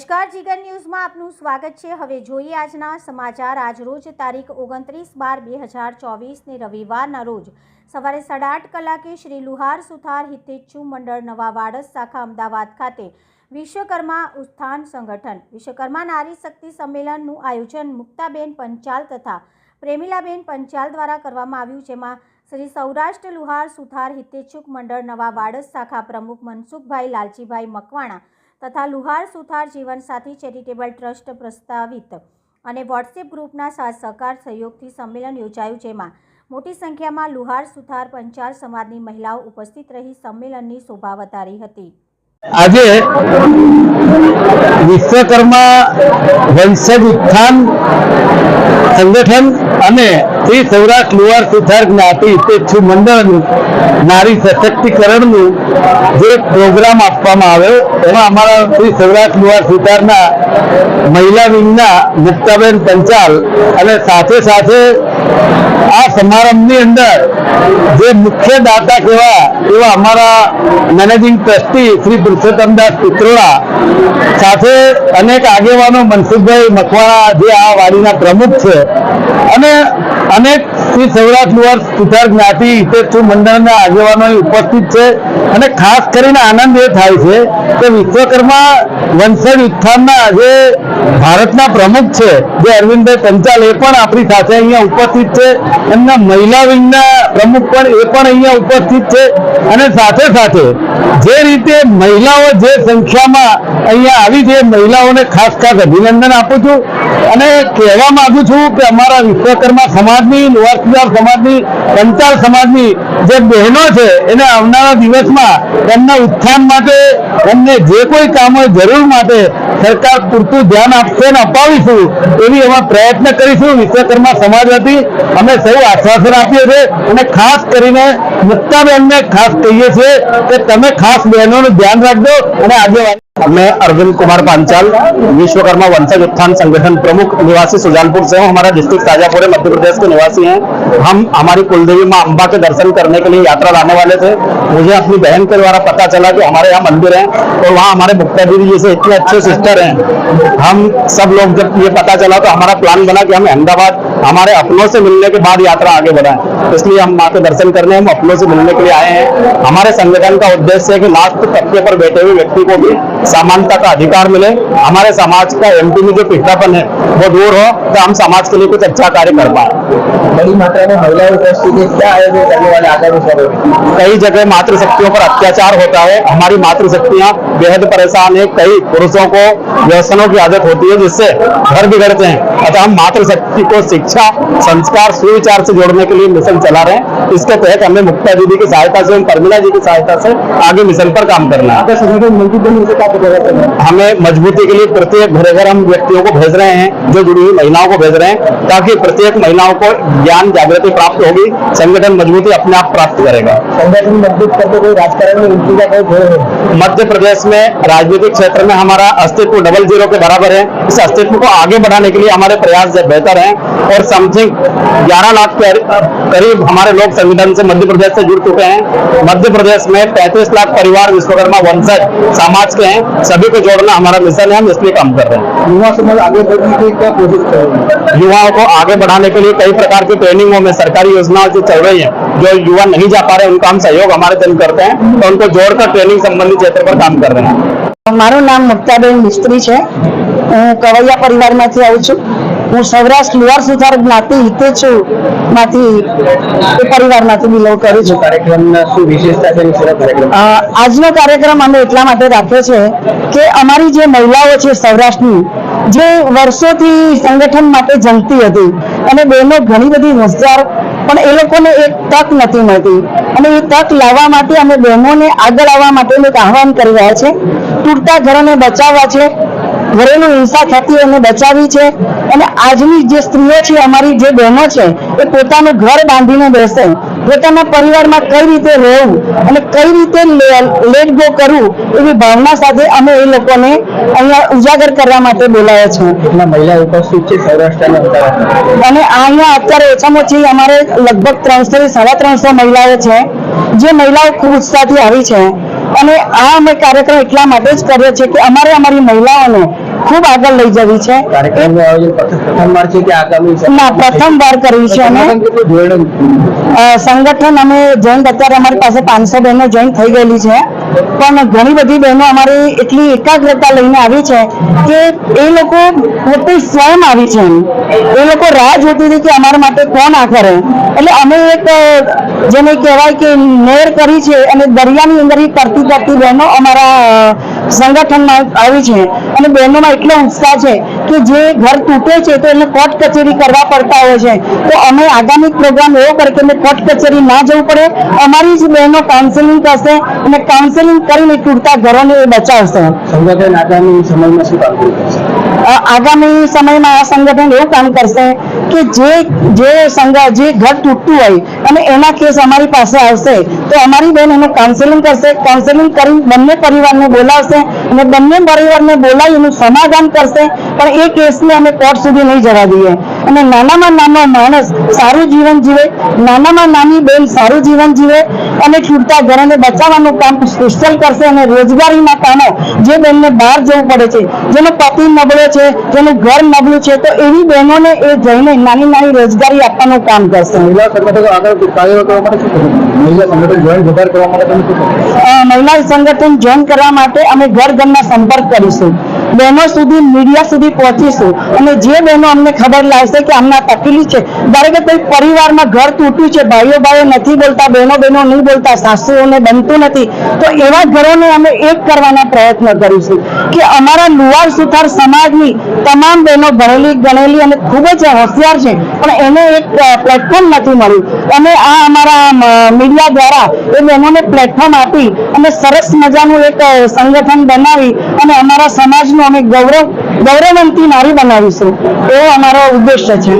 નમસ્કાર, જીગર ન્યૂઝમાં આપનું સ્વાગત છે. હવે જોઈએ આજના સમાચાર. આજ રોજ તારીખ ઓગણત્રીસ બાર બે હજાર ચોવીસને રવિવારના રોજ સવારે સાડા આઠ કલાકે શ્રી લુહાર સુથાર હિતેચ્છુ મંડળ નવા વાડસ શાખા અમદાવાદ ખાતે વિશ્વકર્મા ઉત્થાન સંગઠન, વિશ્વકર્મા નારી શક્તિ સંમેલનનું આયોજન મુક્તાબેન પંચાલ તથા પ્રેમિલાબેન પંચાલ દ્વારા કરવામાં આવ્યું, જેમાં શ્રી સૌરાષ્ટ્ર લુહાર સુથાર હિતેચ્છુક મંડળ નવા વાડસ શાખા પ્રમુખ મનસુખભાઈ લાલજીભાઈ મકવાણા તથા લુહાર સુથાર જીવનસાથી ચેરિટેબલ ટ્રસ્ટ પ્રસ્તાવિત અને વોટ્સએપ ગ્રુપના સહકાર સહયોગથી સંમેલન યોજાયું, જેમાં મોટી સંખ્યામાં લુહાર સુથાર પંચાલ સમાજની મહિલાઓ ઉપસ્થિત રહી સંમેલનની શોભા વધારી હતી. આજે વિશ્વકર્મા વંશજ ઉત્થાન સંગઠન અને શ્રી સૌરાષ્ટ્ર લુવાર સુથાર જ્ઞાતિ હિતેચ્છુ મંડળનું નારી સશક્તિકરણનું જે પ્રોગ્રામ આપવામાં આવ્યો, એમાં અમારા શ્રી સૌરાષ્ટ્ર લુવાર સુથારના મહિલા વિંગના મુક્તાબેન પંચાલ અને સાથે સાથે આ સમારંભની અંદર જે મુખ્ય દાતા કહેવા એવા અમારા મેનેજિંગ ટ્રસ્ટી શ્રી પુરુષોત્તમદાસ પિત્રોડા સાથે અનેક આગેવાનો મનસુખભાઈ મકવાણા જે આ વાડીના પ્રમુખ છે. અને અનેક શ્રી સૌરાષ્ટ્ર લુવાર સુધાર જ્ઞાતિ, હિતેચ્છુ મંડળના આગેવાનો ઉપસ્થિત છે. અને ખાસ કરીને આનંદ એ થાય છે કે વિશ્વકર્મા વંશજ ઉત્થાનના જે ભારતના પ્રમુખ છે, જે અરવિંદભાઈ પંચાલ, એ પણ આપણી સાથે અહીંયા ઉપસ્થિત છે. એમના મહિલા વિંગના પ્રમુખ પણ એ પણ અહીંયા ઉપસ્થિત છે. અને સાથે સાથે જે રીતે મહિલાઓ જે સંખ્યામાં અહીંયા આવી છે મહિલાઓને ખાસ ખાસ અભિનંદન આપું છું. અને કહેવા માંગુ છું કે અમારા વિશ્વકર્મા સમાજની લોહારસુધાર સમાજની પંચાલ સમાજની જે બહેનો છે, એને આવનારા દિવસમાં એમના ઉત્થાન માટે, એમને જે કોઈ કામ જરૂર માટે સરકાર પૂરતું ધ્યાન આપશે અને અપાવીશું એવી અમે પ્રયત્ન કરીશું. વિશ્વકર્મા સમાજ વતી અમે સૌ આશ્વાસન આપીએ છીએ અને ખાસ કરીને મુક્તાબેનને ખાસ કહીએ છીએ કે તમે ખાસ બહેનોનું ધ્યાન રાખજો અને मैं अरविंद कुमार पांचाल, विश्वकर्मा वंशज उत्थान संगठन प्रमुख, निवासी सुजानपुर से हूँ। हमारा डिस्ट्रिक्ट ताजापुर मध्य प्रदेश के निवासी हैं। हम हमारी कुलदेवी माँ अम्बा के दर्शन करने के लिए यात्रा लाने वाले थे। मुझे अपनी बहन के द्वारा पता चला कि हमारे यहाँ मंदिर है और वहाँ हमारे मुक्ता जी से इतने अच्छे सिस्टर हैं। हम सब लोग जब ये पता चला तो हमारा प्लान बना कि हम अहमदाबाद, हमारे अपनों से मिलने के बाद यात्रा आगे बढ़ाएँ। इसलिए हम माँ के दर्शन करने, हम अपनों से मिलने के लिए आए हैं। हमारे संगठन का उद्देश्य है कि लास्ट तबके पर बैठे हुए व्यक्ति को भी समानता का अधिकार मिले हमारे समाज का एमपी में जो पिछड़ापन है वो दूर हो तो हम समाज के लिए कुछ अच्छा कार्य कर पाए। बड़ी मात्रा में महिलाएँ उपस्थित है क्या आयोजन करने वाले आगामी में? कई जगह मातृशक्तियों पर अत्याचार होता है हमारी मातृशक्तियाँ बेहद परेशान है कई पुरुषों को व्यसनों की आदत होती है जिससे घर बिगड़ते हैं। अतः हम मातृशक्ति को शिक्षा संस्कार सुविचार से जोड़ने के लिए मिशन चला रहे हैं। इसके तहत हमें मुक्ता दीदी की सहायता से एवं परमिला जी की सहायता से आगे मिशन पर काम करना है। हमें मजबूती के लिए प्रत्येक घरे घर हम व्यक्तियों को भेज रहे हैं जो जुड़ी हुई महिलाओं को भेज रहे हैं ताकि प्रत्येक महिलाओं को ज्ञान जागृति प्राप्त होगी संगठन मजबूती अपने आप प्राप्त करेगा। संगठन मज़बूत करते कोई राजकारण मध्य प्रदेश में राजनीतिक क्षेत्र में हमारा अस्तित्व डबल ज़ीरो के बराबर है। इस अस्तित्व को आगे बढ़ाने के लिए हमारे प्रयास बेहतर है और समथिंग 11 लाख के करीब हमारे लोग संगठन से मध्य प्रदेश से जुड़ चुके हैं। मध्य प्रदेश में 35 लाख परिवार विश्वकर्मा वंशज समाज के हैं। सभी को जोड़ना हमारा मिशन है हम इसलिए काम कर रहे हैं युवा समाज आगे बढ़ने की क्या कोशिश करेंगे युवाओं को आगे बढ़ाने के लिए कई प्रकार की ट्रेनिंगों में सरकारी योजनाओं जो चल रही है जो युवा नहीं जा पा रहे उनका हम सहयोग हमारे दिन करते हैं तो उनको जोड़कर ट्रेनिंग संबंधी क्षेत्र पर काम कर रहे हैं મારું નામ મુક્તાબેન મિસ્ત્રી છે હું કવૈયા પરિવારમાંથી આવું છું હું સૌરાષ્ટ્ર લુવાર સુથાર જ્ઞાતિ હિતે છું. માંથી એ પરિવારમાંથી બિલોંગ કરું છું. કાર્યક્રમના શું વિશેષતા છે? કાર્યક્રમ. આજનો કાર્યક્રમ અમે એટલા માટે રાખ્યો છે કે અમારી જે મહિલાઓ છે સૌરાષ્ટ્રની જે વર્ષોથી સંગઠન માટે જંગતી હતી અને બહેનો ઘણી બધી હોશિયાર પણ એ લોકોને એક તક નથી મળતી. અને એ તક લાવવા માટે અમે બહેનોને આગળ આવવા માટેનું એક આહવાન કરી રહ્યા છે. તૂટતા ઘરોને બચાવવા છે. ઘરેલુ હિંસા થતી એને બચાવી છે અને આજની જે સ્ત્રીઓ છે અમારી જે બહેનો છે એ પોતાનું ઘર બાંધીને બેસે. પોતાના પરિવારમાં કઈ રીતે રહેવું અને કઈ રીતે લેટ ગો કરવું એવી ભાવના સાથે અમે એ લોકોને અહીંયા ઉજાગર કરવા માટે બોલાયા છે. કેટલા મહિલા ઉપસ્થિત છે સૌરાષ્ટ્ર અને અહીંયા અત્યારે ઓછામાં ઓછી અમારે લગભગ ત્રણસો થી સાડા ત્રણસો મહિલાઓ છે. જે મહિલાઓ ખૂબ ઉત્સાહથી આવી છે. અને આ અમે કાર્યક્રમ એટલા માટે જ કર્યો છે કે અમારે અમારી મહિલાઓને ખૂબ આગળ લઈ જવી છે. ના પ્રથમ વાર કર્યું છે? અમે. સંગઠન અમે જોઈન્ટ અત્યારે અમારી પાસે પાંચસો બહેનો જોઈન્ટ થઈ ગયેલી છે. પણ ઘણી બધી બહેનો અમારી એટલી એકાગ્રતા લઈને આવી છે કે એ લોકો પોતે સ્વયં આવી છે એ લોકો રાહ જોતી હતી કે અમારા માટે કોણ આ કરે. એટલે અમે એક જેને કહેવાય કે નેર કરી છે અને દરિયાની અંદર એ કરતી કરતી બહેનો અમારા સંગઠનમાં આવી છે અને બહેનોમાં એટલો ઉત્સાહ છે કે જે ઘર તૂટે છે તો એને કોર્ટ કચેરી કરવા પડતા હોય છે. તો અમે આગામી પ્રોગ્રામ એવો કરે કે કોર્ટ કચેરી ના જવું પડે, અમારી જ બહેનો કાઉન્સેલિંગ કરશે અને કાઉન્સેલિંગ કરીને તૂટતા ઘરોને એ બચાવશે. સંગઠન આગામી સમયમાં શું કામ કરશે? આગામી સમયમાં આ સંગઠન એવું કામ કરશે કે જે જે સંઘ જે ઘર તૂટતું હોય અને એના કેસ અમારી પાસે આવશે, તો અમારી બેન એનું કાઉન્સેલિંગ કરશે કાઉન્સેલિંગ કરી બંને પરિવારને બોલાવશે અને બંને પરિવારને બોલાવી એનું સમાધાન કરશે પણ એ કેસને અમે કોર્ટ સુધી નહીં જવા દઈએ. અને નાનામાં નાનો માણસ સારું જીવન જીવે નાનામાં નાની બેન સારું જીવન જીવે અને છૂટતા ઘરને બચાવવાનું કામ સ્પેશિયલ કરશે અને રોજગારીના કામો જે બેનને બહાર જવું પડે છે જેનો પતિ નબળો છે જેનું ઘર નબળું છે તો એવી બહેનોને એ જઈને નાની નાની રોજગારી આપવાનું કામ કરશે. મહિલા સંગઠન જોઈન કરવા માટે અમે ઘર ઘરના સંપર્ક કરીશું. બહેનો સુધી, મીડિયા સુધી પહોંચીશું. અને જે બહેનો અમને ખબર લાગશે કે અમને તકલીફ છે, ધારો કે કોઈ પરિવારમાં ઘર તૂટ્યું છે, ભાઈઓ ભાઈઓ નથી બોલતા, બહેનો બહેનો નહીં બોલતા, સાસુઓને બનતું નથી, તો એવા ઘરોને અમે એક કરવાના પ્રયત્ન કરીશું કે અમારા લુવાર સુથાર સમાજની તમામ બહેનો ભણેલી, ગણેલી અને ખૂબ જ હોશિયાર છે, પણ એને એક પ્લેટફોર્મ નથી મળ્યું. અને આ અમારા મીડિયા દ્વારા એ બહેનોને પ્લેટફોર્મ આપી અને સરસ મજાનું એક સંગઠન બનાવી અને અમારા સમાજનું અમે ગૌરવ ગૌરવવંતી નારી બનાવીશું. એવો અમારો ઉદ્દેશ્ય છે.